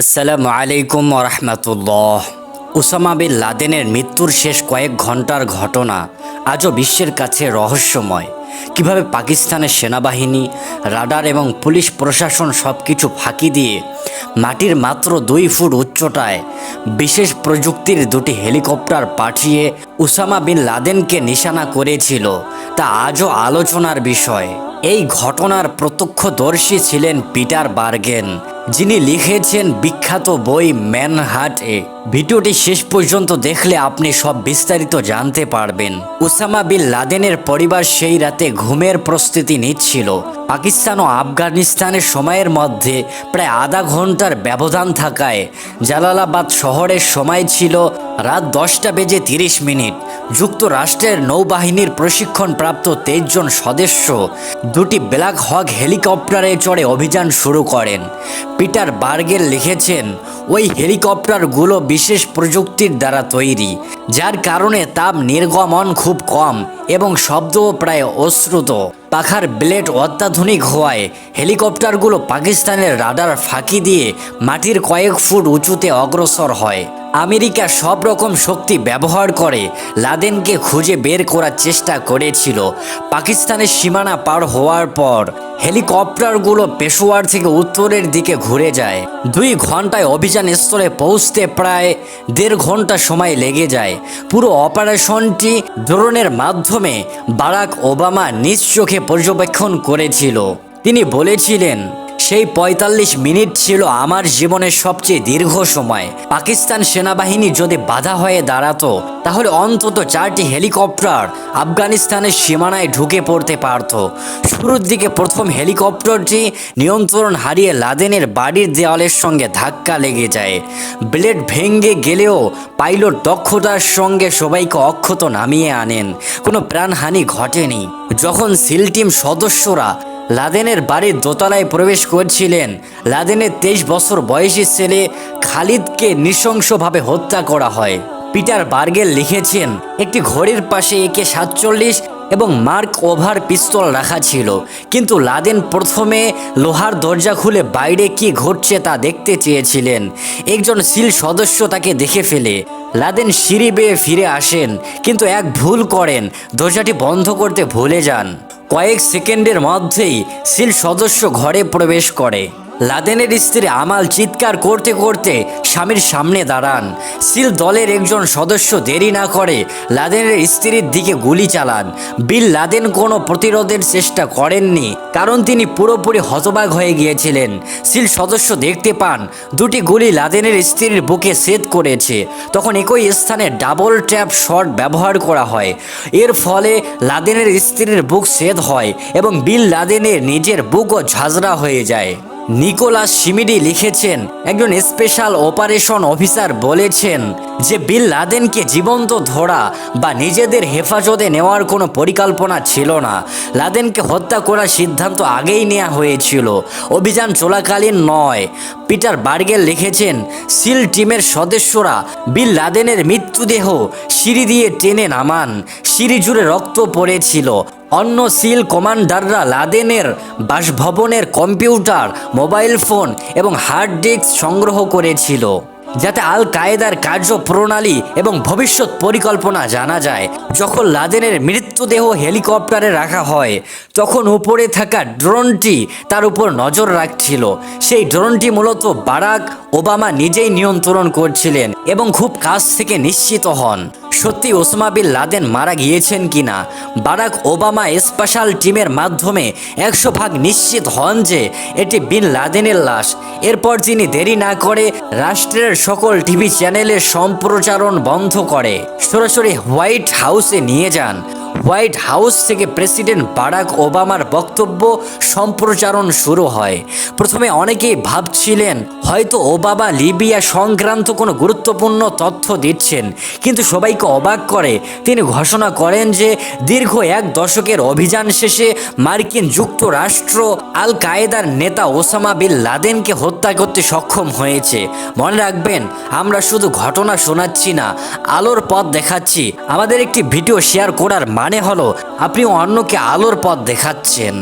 আসসালামু আলাইকুম রহমতুল্লাহ। উসামা বিন লাদেনের মৃত্যুর শেষ কয়েক ঘণ্টার ঘটনা আজও বিশ্বের কাছে রহস্যময়। কীভাবে পাকিস্তানের সেনাবাহিনী, রাডার এবং পুলিশ প্রশাসন সব কিছু ফাঁকি দিয়ে মাটির মাত্র দুই ফুট উচ্চতায় বিশেষ প্রযুক্তির দুটি হেলিকপ্টার পাঠিয়ে উসামা বিন লাদেনকে নিশানা করেছিল, তা আজও আলোচনার বিষয়। এই ঘটনার প্রত্যক্ষদর্শী ছিলেন পিটার বার্গেন। যিনি লিখেছেন বিখ্যাত বই ম্যানহাট এ। ভিডিওটি শেষ পর্যন্ত দেখলে আপনি সব বিস্তারিত জানতে পারবেন। ওসামা বিন লাদেনের পরিবার সেই রাতে ঘুমের প্রস্তুতি নিচ্ছিল। পাকিস্তান ও আফগানিস্তানের সময়ের মধ্যে প্রায় আধা ঘণ্টার ব্যবধান থাকায় জালালাবাদ শহরের সময় ছিল রাত দশটা বেজে তিরিশ মিনিট। যুক্তরাষ্ট্রের নৌবাহিনীর প্রশিক্ষণপ্রাপ্ত তেইশ জন সদস্য দুটি ব্ল্যাক হক হেলিকপ্টারে চড়ে অভিযান শুরু করেন। পিটার বার্গের লিখেছেন, ওই হেলিকপ্টারগুলো বিশেষ প্রযুক্তির দ্বারা তৈরি, যার কারণে তাপ নির্গমন খুব কম এবং শব্দও প্রায় অশ্রুত। পাখার ব্লেড অত্যাধুনিক হওয়ায় হেলিকপ্টারগুলো পাকিস্তানের রাডার ফাঁকি দিয়ে মাটির কয়েক ফুট উঁচুতে অগ্রসর হয়। আমেরিকা সব রকম শক্তি ব্যবহার করে লাদেনকে খুঁজে বের করার চেষ্টা করেছিল। পাকিস্তানের সীমানা পার হওয়ার পর হেলিকপ্টারগুলো পেশোয়ার থেকে উত্তরের দিকে ঘুরে যায়। দুই ঘন্টায় অভিযান স্থলে পৌঁছতে প্রায় দেড় ঘণ্টা সময় লেগে যায়। পুরো অপারেশনটি ড্রোনের মাধ্যমে বারাক ওবামা নিজ চোখে পর্যবেক্ষণ করেছিল। তিনি বলেছিলেন সেই ৪৫ মিনিট ছিল আমার জীবনের সবচেয়ে দীর্ঘ সময়। পাকিস্তান সেনাবাহিনী যদি বাধা হয়ে দাঁড়াতো, তাহলে অন্তত চারটি হেলিকপ্টার আফগানিস্তানের সীমানায় ঢুকে পড়তে পারত। শুরুর দিকে প্রথম হেলিকপ্টারটি নিয়ন্ত্রণ হারিয়ে লাদেনের বাড়ির দেওয়ালের সঙ্গে ধাক্কা লেগে যায়। ব্লেড ভেঙে গেলেও পাইলট দক্ষতার সঙ্গে সবাইকে অক্ষত নামিয়ে আনেন। কোনো প্রাণহানি ঘটেনি। যখন সিল টিম সদস্যরা লাদেনের বাড়ির দোতলায় প্রবেশ করছিলেন। লাদেনের তেইশ বছর বয়সী ছেলে খালিদকে নৃশংসভাবে হত্যা করা হয়। পিটার বার্গেল লিখেছেন, একটি ঘড়ির পাশে একে সাতচল্লিশ এবং মার্ক ওভার পিস্তল রাখা ছিল। কিন্তু লাদেন প্রথমে লোহার দরজা খুলে বাইরে কি ঘটছে তা দেখতে চেয়েছিলেন। একজন সিল সদস্য তাকে দেখে ফেলে। লাদেন সিঁড়ি বেয়ে ফিরে আসেন, কিন্তু এক ভুল করেন। দরজাটি বন্ধ করতে ভুলে যান। কয়েক সেকেন্ডের মধ্যেই সিল সদস্য ঘরে প্রবেশ করে। লাদেনের স্ত্রী আমাল চিৎকার করতে করতে স্বামীর সামনে দাঁড়ান। সিল দলের একজন সদস্য দেরি না করে লাদেনের স্ত্রীর দিকে গুলি চালান। বিল লাদেন কোনো প্রতিরোধের চেষ্টা করেননি, কারণ তিনি পুরোপুরি হতবাক হয়ে গিয়েছিলেন। সিল সদস্য দেখতে পান, দুটি গুলি লাদেনের স্ত্রীর বুকে সেদ করেছে। তখন একই স্থানে ডাবল ট্যাপ শট ব্যবহার করা হয়। এর ফলে লাদেনের স্ত্রীর বুক সেদ হয় এবং বিল লাদেনের নিজের বুকও ঝাঁঝরা হয়ে যায়। নিকোলাস সিমিডি লিখেছেন, একজন স্পেশাল অপারেশন অফিসার বলেছেন যে বিল লাদেনকে জীবন্ত ধরা বা নিজেদের হেফাজতে নেওয়ার কোনো পরিকল্পনা ছিল না। লাদেনকে হত্যা করার সিদ্ধান্ত আগেই নেওয়া হয়েছিল। অভিযান চলাকালীন নয়। পিটার বার্গেল লিখেছেন, সিল টিমের সদস্যরা বিল লাদেনের মৃত্যুদেহ সিঁড়ি দিয়ে টেনে নামান। সিঁড়ি জুড়ে রক্ত পড়েছিল। অন্য সিল কমান্ডাররা লাদেনের বাসভবনের কম্পিউটার, মোবাইল ফোন এবং হার্ড ডিস্ক সংগ্রহ করেছিল, যাতে আল কায়েদার কার্যপ্রণালী এবং ভবিষ্যৎ পরিকল্পনা জানা যায়। যখন লাদেনের মৃত্যুদেহ হেলিকপ্টারে রাখা হয়, তখন উপরে থাকা ড্রোনটি তার উপর নজর রাখছিল। সেই ড্রোনটি মূলত বারাক ওবামা নিজেই নিয়ন্ত্রণ করছিলেন এবং খুব কাছ থেকে নিশ্চিত হন। সত্যি ওসমা বিন লাদেন মারা গিয়েছেন কি না বারাক ওবামা স্পেশাল টিমের মাধ্যমে একশো ভাগ নিশ্চিত হন যে এটি বিন লাদেনের লাশ। এরপর তিনি দেরি না করে রাষ্ট্রের সকল টিভি চ্যানেলের সম্প্রচারণ বন্ধ করে, সরাসরি হোয়াইট হাউসে নিয়ে যান। হোয়াইট হাউস থেকে প্রেসিডেন্ট বারাক ওবামার বক্তব্য সম্প্রচারণ শুরু হয়। প্রথমে অনেকেই ভাবছিলেন, হয়তো ওবামা লিবিয়া সংক্রান্ত কোনো গুরুত্বপূর্ণ তথ্য দিচ্ছেন, কিন্তু সবাইকে অবাক করে। তিনি ঘোষণা করেন যে, দীর্ঘ এক দশকের অভিযান শেষে মার্কিন যুক্তরাষ্ট্র আল কায়েদার নেতা ওসামা বিন লাদেনকে হত্যা করতে সক্ষম হয়েছে। মনে রাখবেন, আমরা শুধু ঘটনা শোনাচ্ছি না, আলোর পথ দেখাচ্ছি। আমাদের একটি ভিডিও শেয়ার করার মানে হলো আপনি অন্যকে আলোর পথ দেখাচ্ছেন।